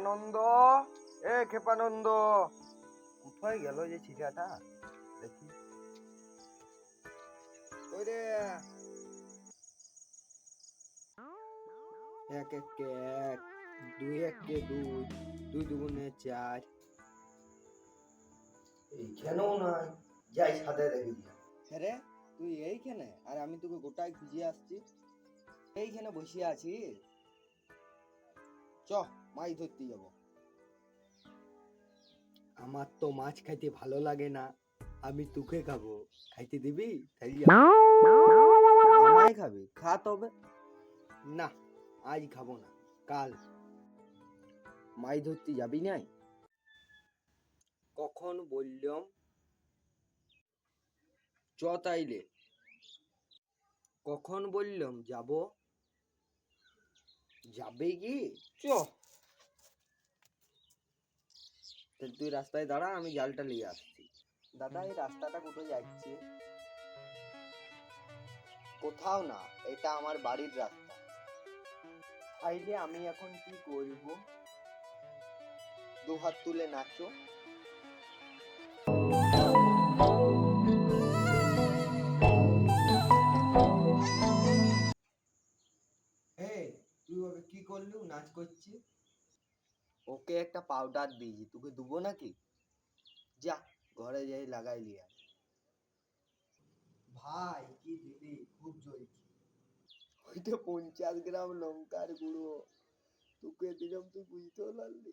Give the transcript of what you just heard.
খেপানন্দ? এ খেপানন্দ কোথায় গেল যে ছিটাটা দেখি। ওই রে। এক এক এক দুই এক কে দুই দুই দুগুণে চার। এইখানেও নয় যাই সাথে দেখি। হ্যাঁ তুই এইখানে? আর আমি তোকে গোটায় খুঁজে আসছি। এইখানে বসে আছিস? চ। মাছ ধরতে যাব। আমার তো মাছ খাইতে ভালো লাগে না। আমি তোকে খাব। খাইতে দিবি? তাই আমায় খাবি? খা তবে। না আজ খাব না। কাল। মাছ ধরতে যাবি নাই? কখন বললাম? চ তাইলে। কখন বললাম? যাব? যাবে কি? চ। তুই রাস্তায় দাঁড়া, আমি জালটা নিয়ে আসছি। দাদা, এই রাস্তাটা কোথায় যাচ্ছে? কোথাও না, এটা আমার বাড়ির রাস্তা। তাইলে আমি এখন কি করব? দু হাত তুলে নাচো। তুই কি করলু? নাচ করছি। ওকে একটা পাউডার দিয়েছি তোকে দেবো নাকি? যা ঘরে যাই লাগাই লিয়া ভাই কি দিলি? খুব জ্বলছি ওইটা পঞ্চাশ গ্রাম লঙ্কার গুঁড়ো। তোকে দিলাম তুই বুঝতেও পারলি।